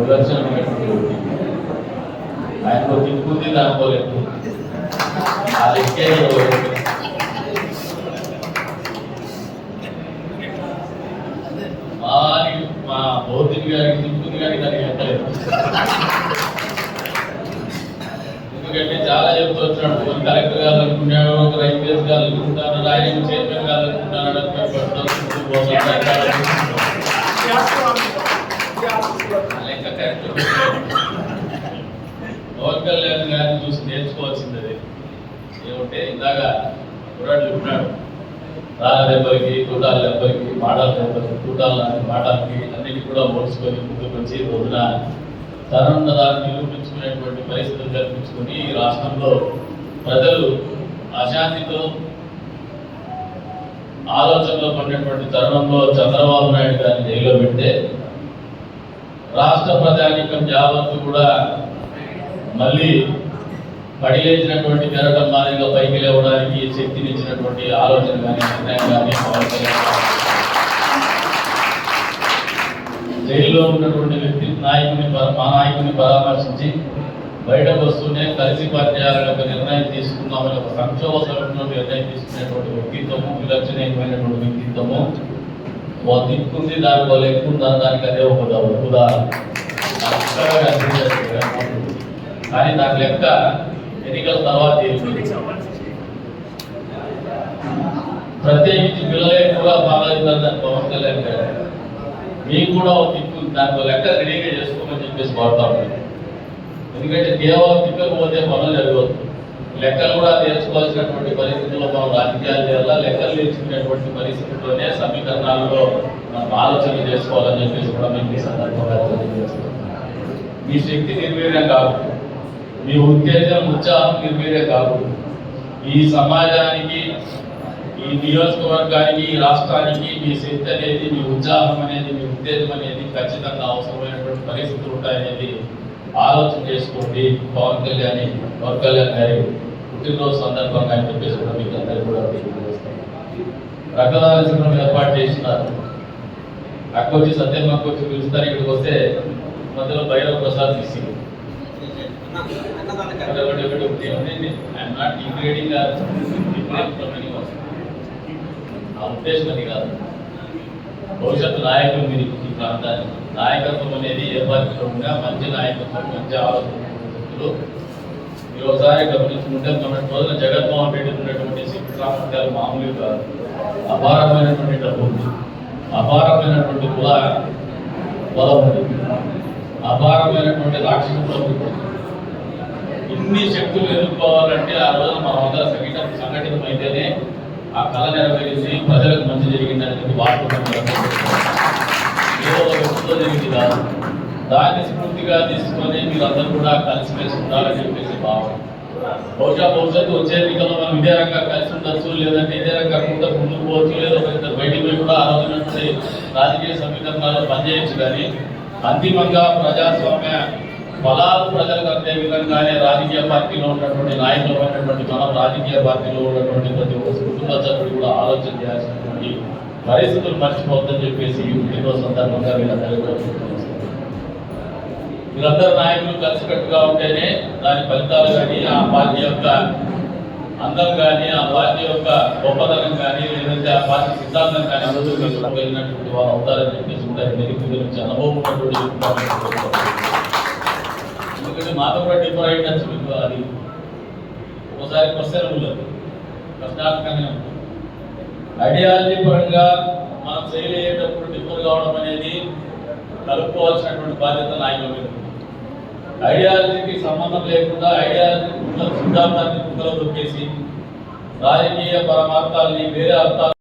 విలక్షణమైనటువంటి వ్యక్తి ఆయనకు తిప్పుంది దానికోలేదు ఆ లెక్కే మా భౌతిక గారికి తిప్పుంది కానీ దానికి ఎక్కలేదు ఎందుకంటే చాలా చెప్తూ వచ్చినాడు ఒక కలెక్టర్ గారు అనుకున్నాడు ఒక రైల్వేస్ గారు కావాలనుకుంటాడు ఆయన చైర్మన్ గారు కావాలనుకుంటున్నాడు అని ముందుకు పోతున్నాడు. లెక్క కరెక్ట్ పవన్ కళ్యాణ్ గారిని చూసి నేర్చుకోవాల్సింది అది ఏమంటే ఇందాక కుర్రాడు చెప్పినాడు రాళ్ళ దెబ్బలకి తూటాల దెబ్బలకి మాటల దెబ్బలకి తూటాల మాటలకి అన్నిటి కూడా మోసుకొని ముందుకు వచ్చి ఈ రోజున తరుణరాన్ని నిరూపించుకునేటువంటి పరిస్థితులు కల్పించుకొని ఈ రాష్ట్రంలో ప్రజలు అశాంతితో ఆలోచనలో పడినటువంటి తరుణంలో చంద్రబాబు నాయుడు గారిని జైల్లో పెడితే రాష్ట్ర ప్రజానీకం యావత్తు కూడా మళ్ళీ పడిలేచినటువంటి కెరటం మాదిరిగా పైకి లేవడానికి శక్తినిచ్చినటువంటి ఆలోచన కానీ నిర్ణయం కానీ జైల్లో ఉన్నటువంటి వ్యక్తి నాయకుని మా నాయకుని పరామర్శించి బయటకు వస్తూనే కలిసి పనిచేయాలని ఒక నిర్ణయం తీసుకుందామని ఒక సంక్షోభ నిర్ణయం తీసుకునేటువంటి వ్యక్తిత్వము విలక్షణమైనటువంటి వ్యక్తిత్వము. ఓ దిక్కుంది దానికి ఒక లెక్క దానికి అదే ఒక ఉదాహరణ. నాకు కానీ దాని లెక్క ఎన్నికల తర్వాత ప్రత్యేకించి పిల్లలే కూడా బాగా ఇద్దరు పవన్ కళ్యాణ్ గారు. మీకు కూడా ఒక దిక్కు దానికి లెక్క రెడీగా చేసుకోమని చెప్పేసి వాడుతా ఉంటాను ఎందుకంటే కేవలం దిక్కకు పోతే పనులు జరగదు లెక్కలు కూడా నేర్చుకోవాల్సినటువంటి పరిస్థితుల్లో మనం రాజకీయాలు చేయాలా? లెక్కలు నేర్చుకునేటువంటి పరిస్థితుల్లోనే సమీకరణాల్లో మనం ఆలోచన చేసుకోవాలని చెప్పేసి కూడా మీకు ఈ సందర్భంగా తెలియజేస్తున్నాం మీ శక్తి నిర్వీర్యం కాకుండా మీ ఉత్తేజం ఉత్సాహం నిర్వీర్యం కాదు. ఈ సమాజానికి ఈ నియోజకవర్గానికి ఈ రాష్ట్రానికి మీ శక్తి అనేది మీ ఉత్సాహం అనేది మీ ఉత్తేజం అనేది ఖచ్చితంగా అవసరమైనటువంటి పరిస్థితులు ఉంటాయనేది ఆలోచన చేసుకోండి. పవన్ కళ్యాణ్ పవన్ కళ్యాణ్ గారి పుట్టినరోజు సందర్భంగా అని చెప్పేసి కూడా మీకు అందరికీ కూడా తెలియజేస్తాను. రక్తదాన శిబిరం ఏర్పాటు చేసినారు అక్కొచ్చి సత్యం అక్కొచ్చి పిలుస్తారు ఇక్కడికి వస్తే మధ్యలో భైరవ ప్రసాద్ తీసింది. ఆ ఉద్దేశం అది కాదు భవిష్యత్తు నాయకులు మీరు ఈ ప్రాంతాన్ని నాయకత్వం అనేది ఏర్పరచుకోకుండా మంచి నాయకత్వం మంచి ఆలోచనలు మీరు ఒకసారి గమనించుకుంటే మన రోజున జగన్మోహన్ రెడ్డి ఉన్నటువంటి శక్తి సామర్థ్యాలు మామూలు కాదు అపారమైనటువంటి డబ్బు ఉంది అపారమైనటువంటి కుల బలం ఉంది అపారమైనటువంటి రాక్షస ప్రభుత్వం అన్ని శక్తులు ఎదుర్కోవాలంటే ఆ రోజున మా అందరం సంఘటన సంఘటితమైతేనే ఆ కళ నెరవేరింది ప్రజలకు మంచి జరిగిందని వాడుకుంటున్నారు ఏదో ఒక వ్యక్తితో జరిగింది కాదు. దాన్ని స్ఫూర్తిగా తీసుకొని మీరందరూ కూడా కలిసిమెలిసి ఉండాలని చెప్పేసి భావం. బహుశా భవిష్యత్తు వచ్చే ఎన్నికల్లో మనం ఇదే రకంగా కలిసి ఉండొచ్చు లేదంటే ఇదే రకంగా కూడా ముందుకు పోవచ్చు లేదా ఒక ఇద్దరు బయటికి పోయి కూడా ఆ రోజునటువంటి రాజకీయ సమీకరణాలు పనిచేయచ్చు కానీ అంతిమంగా ప్రజాస్వామ్య ఫలాలు ప్రజలకు అందే విధంగానే రాజకీయ పార్టీలో ఉన్నటువంటి నాయకులు అయినటువంటి మనం రాజకీయ పార్టీలో ఉన్నటువంటి ప్రతి ఒక్క కుటుంబ సభ్యుడు కూడా ఆలోచన చేయాల్సినటువంటి పరిస్థితులు మర్చిపోవద్దని చెప్పేసి ఈ పుట్టినరోజు సందర్భంగా వీళ్ళందరూ వీళ్ళందరూ నాయకులు కలిసికట్టుగా ఉంటేనే దాని ఫలితాలు కానీ ఆ పార్టీ యొక్క అందం కానీ ఆ పార్టీ యొక్క గొప్పతనం కానీ లేదంటే ఆ పార్టీ సిద్ధాంతం కానీ అందరూ వెళ్ళినటువంటి వారు అవుతారని చెప్పేసి ఉంటారు మెరుగు గురించి అనుభవం ఉన్నటువంటి ఎందుకంటే మాతో కూడా డిఫర్ అయ్యి మీకు అది ఒకసారి క్వశ్చన్ ఉండదు ప్రశ్నాత్మకంగా ఉంటుంది ఐడియాలజీ పరంగా మనం చేయలేటప్పుడు డిఫర్ కావడం అనేది కలుపుకోవాల్సినటువంటి బాధ్యత నాయకుల మీద ఐడియాలజీకి సంబంధం లేకుండా ఐడియాలజీ సిద్ధాంతాన్ని కుక్కలో దొక్కేసి రాజకీయ పరమార్థాలని వేరే అర్థాలు